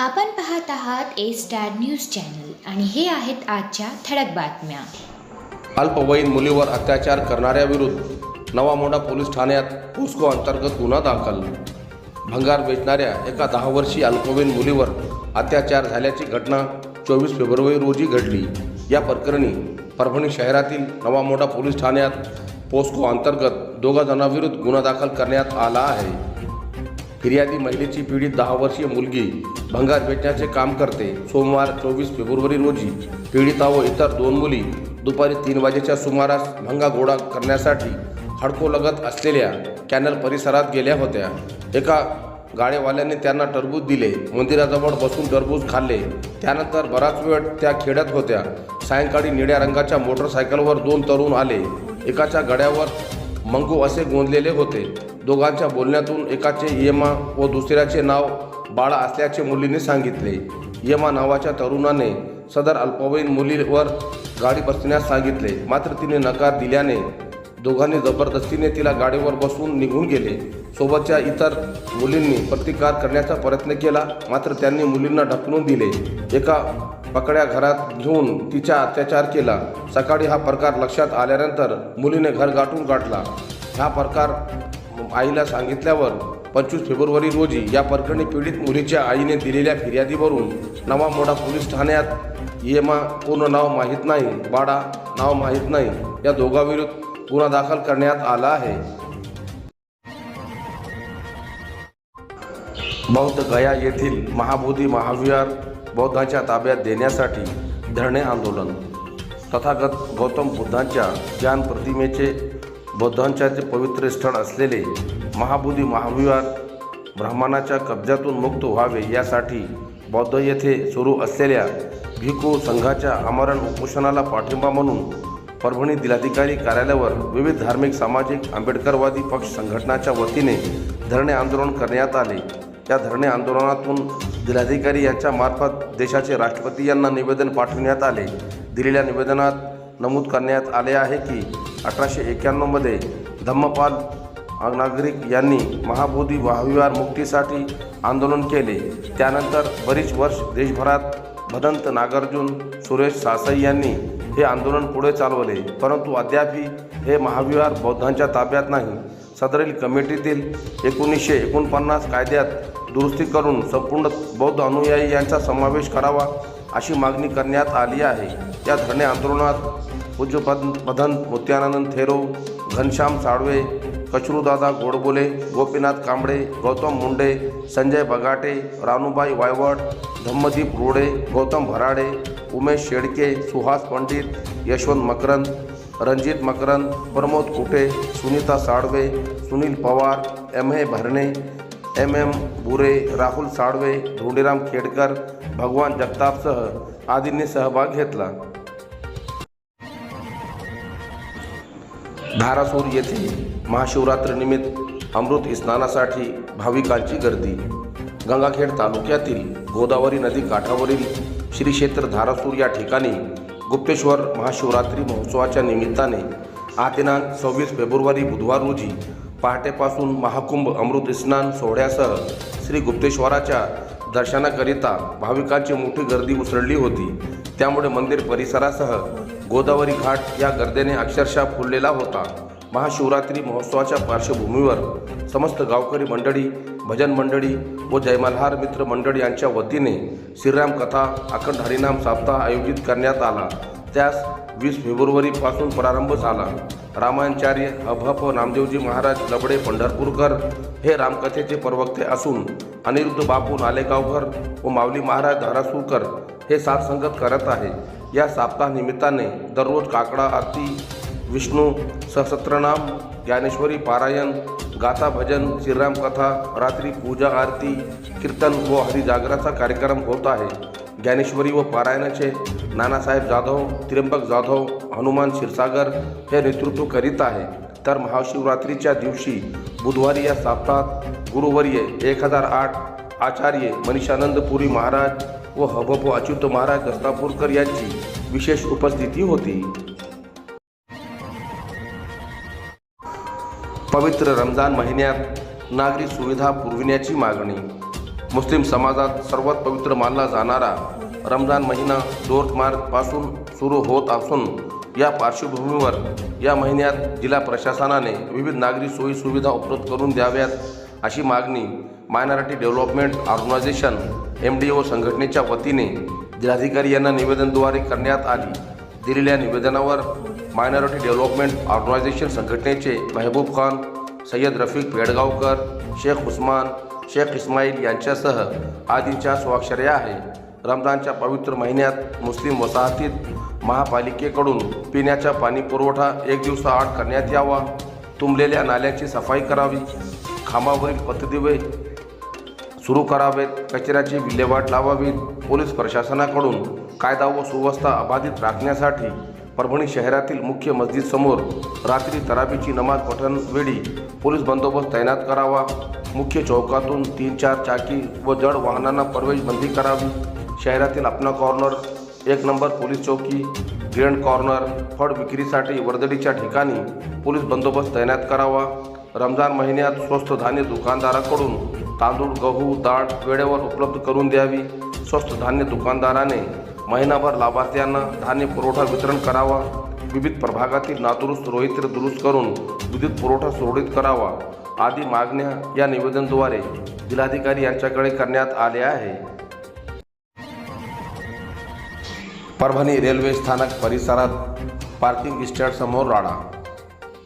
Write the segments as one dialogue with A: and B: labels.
A: आपण पाहत आहात ए स्टार न्यूज चॅनल आणि हे आहेत आजच्या ठळक बातम्या.
B: अल्पवयीन मुलीवर अत्याचार करणाऱ्याविरुद्ध नवा मोंढा पोलीस ठाण्यात पोस्को अंतर्गत गुन्हा दाखल. भंगार वेचणाऱ्या एका दहा वर्षीय अल्पवयीन मुलीवर अत्याचार झाल्याची घटना चोवीस फेब्रुवारी रोजी घडली. या प्रकरणी परभणी शहरातील नवा मोंढा पोलीस ठाण्यात पोस्को अंतर्गत दोघा जणांविरुद्ध गुन्हा दाखल करण्यात आला आहे. फिर्यादी महिलेची पीडित दहा वर्षीय मुलगी भंगार वेचण्याचे काम करते. सोमवार चोवीस फेब्रुवारी रोजी पीडिता व इतर दोन मुली दुपारी तीन वाजेच्या सुमारास भंगा गोळा करण्यासाठी हडकोलगत असलेल्या कॅनल परिसरात गेल्या होत्या. एका गाडेवाल्याने त्यांना टरबूज दिले. मंदिराजवळ बसून टरबूज खाल्ले. त्यानंतर बराच वेळ त्या खेळत होत्या. सायंकाळी निळ्या रंगाच्या मोटरसायकलवर दोन तरुण आले. एकाच्या गड्यावर मंगू असे गोंदलेले होते. दोघांच्या बोलण्यातून एकाचे यमा व दुसऱ्याचे नाव बाळा असल्याचे मुलीने सांगितले. यमा नावाच्या तरुणाने सदर अल्पवयीन मुलीवर गाडी बसण्यास सांगितले. मात्र तिने नकार दिल्याने दोघांनी जबरदस्तीने तिला गाडीवर बसून निघून गेले. सोबतच्या इतर मुलींनी प्रतिकार करण्याचा प्रयत्न केला मात्र त्यांनी मुलींना ढकलून दिले. एका पकड्या घरात घेऊन तिचा अत्याचार केला. सकाळी हा प्रकार लक्षात आल्यानंतर मुलीने घर गाठून गाठला हा प्रकार आईला सांगितल्यावर पंचवीस फेब्रुवारी रोजी या प्रकरणी पीडित मुलीच्या आईने दिलेल्या फिर्यादीवरून नवा मोठा पोलीस ठाण्यात येमा पूर्ण नाव माहीत नाही बाडा नाव माहीत नाही या दोघांविरुद्ध गुन्हा दाखल करण्यात आला आहे. बौद्ध गया येथील महाबोधी महाविहार बौद्धांच्या ताब्यात देण्यासाठी धरणे आंदोलन. तथागत गौतम बुद्धांच्या ज्ञान प्रतिमेचे बौद्धांच्या जे पवित्र स्थळ असलेले महाबोधी महाविहार ब्राह्मणाच्या कब्जातून मुक्त व्हावे यासाठी बौद्ध येथे सुरू असलेल्या भिक्खू संघाच्या आमरण उपोषणाला पाठिंबा म्हणून परभणी जिल्हाधिकारी कार्यालयावर विविध धार्मिक सामाजिक आंबेडकरवादी पक्ष संघटनाच्या वतीने धरणे आंदोलन करण्यात आले. या धरणे आंदोलनातून जिल्हाधिकारी यांच्या मार्फत देशाचे राष्ट्रपती यांना निवेदन पाठविण्यात आले. दिलेल्या निवेदनात नमूद करण्यात आले आहे की अठराशे एक्क्याण्णवमध्ये धम्मपाल नागरिक यांनी महाबोधी वाहविहार मुक्तीसाठी आंदोलन केले. त्यानंतर बरीच वर्ष देशभरात भदंत नागार्जुन सुरेश सासई यांनी हे आंदोलन पुढे चालवले परंतु अद्यापही हे महाविहार बौद्धांच्या ताब्यात नाही. सदरील कमिटीतील एकोणीसशे एकोणपन्नास कायद्यात दुरुस्ती करून संपूर्ण बौद्ध अनुयायी यांचा समावेश करावा अशी मागणी करण्यात आली आहे. या धरणे आंदोलनात पूज्यपद Madan Motyanand Thero Ghanshyam Salve Kachrudada Godbole Gopinath Kamble Gautam Munde Sanjay Bagate Ranubai Vaywat Dhammadeep Rode Gautam Bharade Umesh Shedke Suhas Pandit Yashwant Makarand Ranjit Makarand Pramod Kute Sunita Salve Sunil Pawar M A Bharne M M Bure Rahul Salve Dhondiram Khedkar भगवान जगतापसह आदींनी सहभाग घेतला. धारासूर येथे महाशिवरात्रीनिमित्त अमृत स्नानासाठी भाविकांची गर्दी. गंगाखेड तालुक्यातील गोदावरी नदी काठावरील श्री क्षेत्र धारासूर या ठिकाणी गुप्तेश्वर महाशिवरात्री महोत्सवाच्या निमित्ताने आज दिनांक सव्वीस फेब्रुवारी बुधवार रोजी पहाटेपासून महाकुंभ अमृत स्नान सोहळ्यासह श्री गुप्तेश्वराच्या दर्शनाकरिता भाविकांची मोठी गर्दी उसळली होती. त्यामुळे मंदिर परिसरासह गोदावरी घाट या गर्दीने अक्षरशः फुललेला होता. महाशिवरात्री महोत्सवाच्या पार्श्वभूमीवर समस्त गावकरी मंडळी भजन मंडळी व जयमल्हार मित्र मंडळी यांच्या वतीने श्रीराम कथा अखंड हरिनाम साप्ताह आयोजित करण्यात आला. त्यास वीस फेब्रुवारीपासून प्रारंभ झाला. रामाचार्य अभप नामदेवजी महाराज लबडे पंढरपूरकर हे रामकथेचे प्रवक्ते असून अनिरुद्ध बापू नालेगावकर व माऊली महाराज धारासूरकर हे साथसंगत करत आहे. या सप्ताह निमित्ताने दररोज काकडा आरती विष्णू सहस्त्रनाम ज्ञानेश्वरी पारायण गाथा भजन श्रीराम कथा रात्री पूजा आरती कीर्तन व हरिजागराचा कार्यक्रम होत आहे. ज्ञानेश्वरी व पारायणाचे नानासाहेब जाधव त्र्यंबक जाधव हनुमान क्षीरसागर हे नेतृत्व करीत आहे. तर महाशिवरात्रीच्या दिवशी बुधवारी या साप्ताहात गुरुवर्य एक हजार आठ आचार्य मनीषानंदपुरी महाराज व हबप अच्युत महाराज दस्तापूरकर यांची विशेष उपस्थिती होती. पवित्र रमजान महिन्यात नागरी सुविधा पुरविण्याची मागणी. मुस्लिम समाजात सर्वात पवित्र मानला जाणारा रमजान महिना दोन मार्चपासून सुरू होत असून या पार्श्वभूमीवर या महिन्यात जिल्हा प्रशासनाने विविध नागरी सोयीसुविधा उपलब्ध करून द्याव्यात अशी मागणी minority development organization M D O संघटनेच्या वतीने जिल्हाधिकारी यांना निवेदनद्वारे करण्यात आली. दिलेल्या निवेदनावर मायनॉरिटी डेव्हलपमेंट ऑर्गनायझेशन संघटनेचे महबूब खान सय्यद रफीक पेडगावकर शेख उस्मान शेख इस्माईल यांच्यासह आदींच्या स्वाक्षऱ्या आहे. रमजानच्या पवित्र महिन्यात मुस्लिम वसाहतीत महापालिकेकडून पिण्याचा पाणी पुरवठा एक दिवसाआड करण्यात यावा. तुंबलेल्या नाल्यांची सफाई करावी. खांबावरील पथदिवे सुरू करावेत. कचऱ्याची विल्हेवाट लावावी पोलीस प्रशासनाकडून कायदा व सुव्यवस्था अबाधित राखण्यासाठी परभणी शहरातील मुख्य मस्जिद समोर रात्री तराबीची नमाज पठणवेळी पोलीस बंदोबस्त तैनात करावा. मुख्य चौकातून तीन चार चाकी व जड वाहनांना प्रवेश बंदी करावी. शहरातील अपना कॉर्नर एक नंबर पोलीस चौकी ग्रँड कॉर्नर फळ विक्रीसाठी वर्दळीच्या ठिकाणी पोलीस बंदोबस्त तैनात करावा. रमजान महिन्यात स्वस्त धान्य दुकानदाराकडून तांदूळ गहू डाळ वेळेवर उपलब्ध करून द्यावी. स्वस्त धान्य दुकानदाराने महिनाभर लाभार्थ्यांना धान्य पुरवठा वितरण करावा. विविध प्रभागातील नादुरुस्त रोहित्र दुरुस्त करून विद्युत पुरवठा सुरळीत करावा. आदी मागण्या या निवेदनद्वारे जिल्हाधिकारी यांच्याकडे करण्यात आल्या आहे परभणी रेल्वे स्थानक परिसरात पार्किंग इस्टॅटसमोर राडा.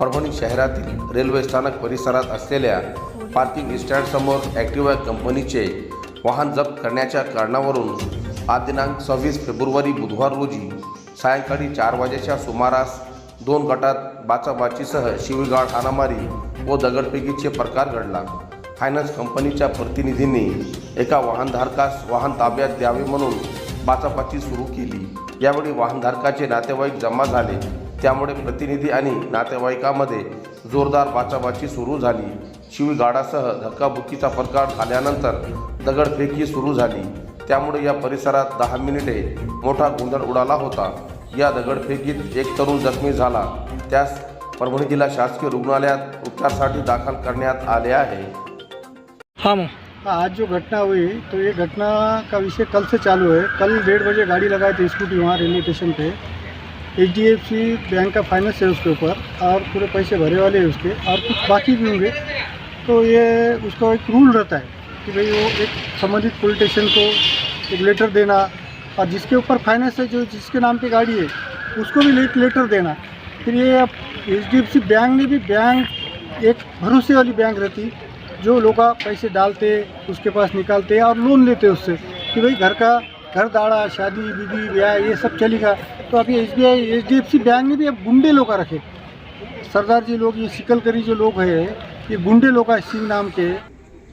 B: परभणी शहरातील रेल्वे स्थानक परिसरात असलेल्या पार्किंग इस्टॅटसमोर ॲक्टिवा कंपनीचे वाहन जप्त करण्याच्या कारणावरून आज दिनांक सव्वीस फेब्रुवारी बुधवार रोजी सायंकाळी चार वाजेच्या सुमारास दोन गटात बाचाबाचीसह शिवीगाळ हाणामारी व दगडफेकीचे प्रकार घडला. फायनान्स कंपनीच्या प्रतिनिधींनी एका वाहनधारकास वाहन ताब्यात द्यावे म्हणून बाचाबाची सुरू केली. यावेळी वाहनधारकाचे नातेवाईक जमा झाले. त्यामुळे प्रतिनिधी आणि नातेवाईकामध्ये जोरदार बाचाबाची सुरू झाली. शिवगाडासह धक्काबुक्कीचा प्रकार झाल्यानंतर दगडफेकी सुरू झाली. त्यामुळे या परिसरात दहा मिनिटे मोठा गोंधळ उडाला होता. या दगडफेकीत एक तरुण जखमी झाला. त्यास परभणी जिल्हा शासकीय रुग्णालयात उपचारासाठी दाखल करण्यात आले आहे.
C: हाँ मैं
D: आज जो घटना हुई तो ये घटना का विषय कल से चालू है। कल डेढ़ बजे गाड़ी लगाई थी स्कूटी वहाँ रेलवे स्टेशन पे। H D F C bank का फाइनेंस है उसके ऊपर और पूरे पैसे भरे वाले हैं उसके और कुछ बाकी भी होंगे। तो ये उसका एक रूल रहता है। कि भाई वो एक संबंधित पुलिस स्टेशन को एक लेटर देना और जिसके ऊपर फाइनेंस है, जो जिसके नाम पे गाड़ी है, उसको भी एक लेटर देना। फिर ये अब H D F C bank ने भी बैंक एक भरोसे वाली बैंक रहती, जो लोग पैसे डालते, उसके पास निकालते और लोन लेते उससे कि भाई घर का, घर दाड़ा, शादी विधि ब्याह, ये सब चलेगा। तो अभी S B I H D F C bank ने भी अब गुंडे लोग रखे। सरदार जी लोग, ये शिकलकरी जो लोग हैं, ये गुंडे लोग सिंह नाम के।